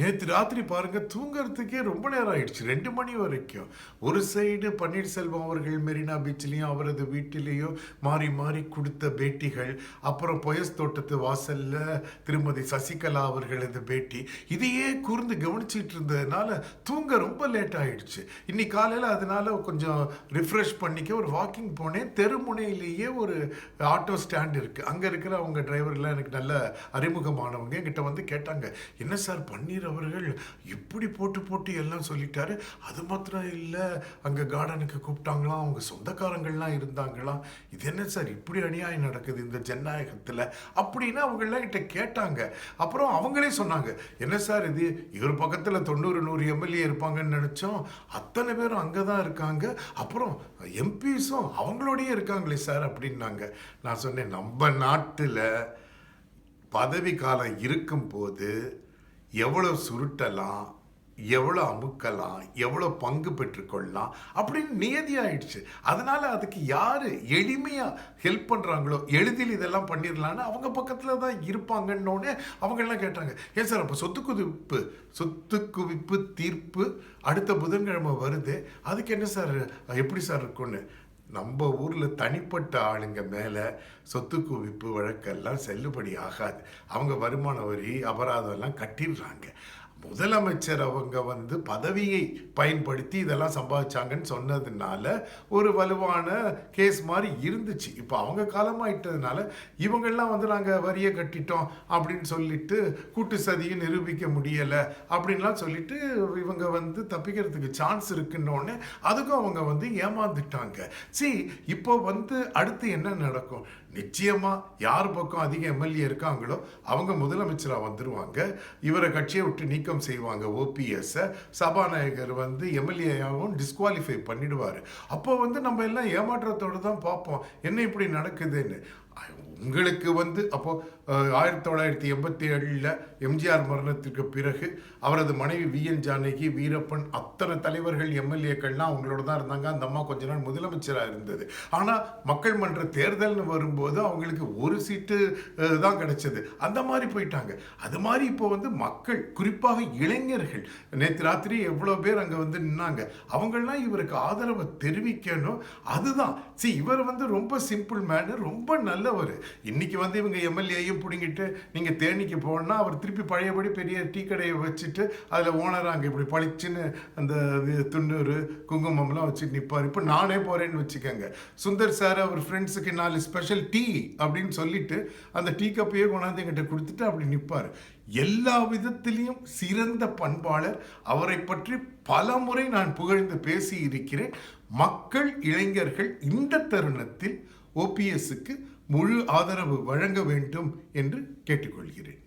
நேற்று ராத்திரி பாருங்க தூங்கிறதுக்கே ரொம்ப நேரம் ஆயிடுச்சு. ரெண்டு மணி வரைக்கும். ஒரு சைடு பன்னீர்செல்வம் அவர்கள் மெரினா பீச்லேயும் அவரது வீட்டிலேயும் மாறி மாறி கொடுத்த பேட்டிகள் அப்புறம் பொயஸ் தோட்டத்து வாசல்ல திருமதி சசிகலா அவர்களது பேட்டி இதையே கூர்ந்து கவனிச்சிட்டு இருந்ததுனால தூங்க ரொம்ப லேட் ஆயிடுச்சு. இன்னைக்கு காலையில் அதனால கொஞ்சம் ரிஃப்ரெஷ் பண்ணிக்க ஒரு வாக்கிங் போனேன். தெருமுனையிலேயே ஒரு ஆட்டோ ஸ்டாண்ட் இருக்கு. அங்கே இருக்கிற அவங்க டிரைவர்லாம் எனக்கு நல்ல அறிமுகமானவங்க. என்கிட்ட வந்து கேட்டாங்க என்ன சார் பன்னீர் அவர்கள் இப்படி போட்டு போட்டு எல்லாம் சொல்லிட்டாரு. அது மாத்திரம் இல்லை அங்கே கார்டனுக்கு கூப்பிட்டாங்களாம் அவங்க சொந்தக்காரங்கள்லாம் இருந்தாங்களாம். இது என்ன சார் இப்படி அநியாயம் நடக்குது இந்த ஜனநாயகத்தில்? அப்படின்னு அவங்களாம் கிட்ட கேட்டாங்க. அப்புறம் அவங்களே சொன்னாங்க என்ன சார் இது? இவர் பக்கத்தில் தொண்ணூறு நூறு எம்எல்ஏ இருப்பாங்கன்னு நினச்சோம். அத்தனை பேரும் அங்கே தான் இருக்காங்க. அப்புறம் எம்பிஸும் அவங்களோடயே இருக்காங்களே சார் அப்படின்னாங்க. நான் சொன்னேன் நம்ம நாட்டில் பதவி காலம் இருக்கும்போது எவ்வளோ சுருட்டலாம் எவ்வளோ அமுக்கலாம் எவ்வளோ பங்கு பெற்றுக்கொள்ளலாம் அப்படின்னு நியதி ஆயிடுச்சு அதனால அதுக்கு யார் எளிமையாக ஹெல்ப் பண்ணுறாங்களோ எளிதில் இதெல்லாம் பண்ணிடலான்னு அவங்க பக்கத்தில் தான் இருப்பாங்கன்னொடனே அவங்கெல்லாம் கேட்டாங்க. ஏன் சார் அப்போ சொத்து குவிப்பு சொத்து குவிப்பு தீர்ப்பு அடுத்த புதன்கிழமை வருது. அதுக்கு என்ன சார் எப்படி சார் இருக்கும்னு? நம்ம ஊரில் தனிப்பட்ட ஆளுங்க மேலே சொத்து குவிப்பு வழக்கெல்லாம் செல்லுபடி ஆகாது. அவங்க வருமான வரி அபராதம் எல்லாம் கட்டிடுறாங்க. முதலமைச்சர் அவங்க வந்து பதவியை பயன்படுத்தி இதெல்லாம் சம்பாதிச்சாங்கன்னு சொன்னதுனால ஒரு வலுவான கேஸ் மாதிரி இருந்துச்சு. இப்போ அவங்க காலமாயிட்டதுனால இவங்கெல்லாம் வந்து நாங்கள் வரியை கட்டிட்டோம் அப்படின்னு சொல்லிட்டு கூட்டு சதியை நிரூபிக்க முடியலை அப்படின்லாம் சொல்லிட்டு இவங்க வந்து தப்பிக்கிறதுக்கு சான்ஸ் இருக்குன்னொடனே அதுக்கும் அவங்க வந்து ஏமாந்துட்டாங்க. சி இப்போ வந்து அடுத்து என்ன நடக்கும்? நிச்சயமாக யார் பக்கம் அதிக எம்எல்ஏ இருக்காங்களோ அவங்க முதலமைச்சராக வந்துடுவாங்க இவரை கட்சியை விட்டு நீக்கம் செய்வாங்க ஓபிஎஸ்ஸை சபாநாயகர் வந்து எம்எல்ஏயாகவும் டிஸ்குவாலிஃபை பண்ணிடுவார். அப்போ வந்து நம்ம எல்லாம் ஏமாற்றத்தோடு தான் பார்ப்போம். என்ன இப்படி நடக்குதுன்னு. உங்களுக்கு வந்து அப்போ ஆயிரத்தி தொள்ளாயிரத்தி எண்பத்தி ஏழில் எம்ஜிஆர் மரணத்திற்கு பிறகு அவரது மனைவி வி. என். ஜானகி வீரப்பன் அத்தனை தலைவர்கள் எம்எல்ஏக்கள்லாம் அவங்களோட தான் இருந்தாங்க. அந்த அம்மா கொஞ்ச நாள் முதலமைச்சராக இருந்தது. ஆனால் மக்கள் மன்ற தேர்தல்னு வரும்போது அவங்களுக்கு ஒரு சீட்டு தான் கிடைச்சது. அந்த மாதிரி போயிட்டாங்க. அது மாதிரி இப்போ வந்து மக்கள் குறிப்பாக இளைஞர்கள் நேற்று ராத்திரி எவ்வளோ பேர் அங்கே வந்து நின்னாங்க. அவங்கெல்லாம் இவருக்கு ஆதரவை தெரிவிக்கணும். அதுதான். சரி இவர் வந்து ரொம்ப சிம்பிள் மேனு ரொம்ப நல்ல நல்லவர். இன்னைக்கு வந்து இவங்க எம்எல்ஏயும் பிடுங்கிட்டு நீங்கள் தேனிக்கு போனால் அவர் திருப்பி பழையபடி பெரிய டீ கடையை வச்சுட்டு அதில் ஓனராக அங்கே இப்படி பளிச்சுன்னு அந்த இது துண்ணூறு குங்குமம்லாம் வச்சுட்டு நிற்பார் இப்போ நானே போகிறேன்னு வச்சுக்கோங்க. சுந்தர் சார் அவர் ஃப்ரெண்ட்ஸுக்கு நாலு ஸ்பெஷல் டீ அப்படின்னு சொல்லிட்டு அந்த டீ கப்பையே கொண்டாந்து எங்கிட்ட கொடுத்துட்டு அப்படி நிற்பார் எல்லா விதத்திலையும் சிறந்த பண்பாளர். அவரை பற்றி பல முறை நான் புகழ்ந்து பேசி இருக்கிறேன் மக்கள் இளைஞர்கள் இந்த தருணத்தில் ஓபிஎஸ்க்கு முழு ஆதரவு வழங்க வேண்டும் என்று கேட்டுக்கொள்கிறேன்.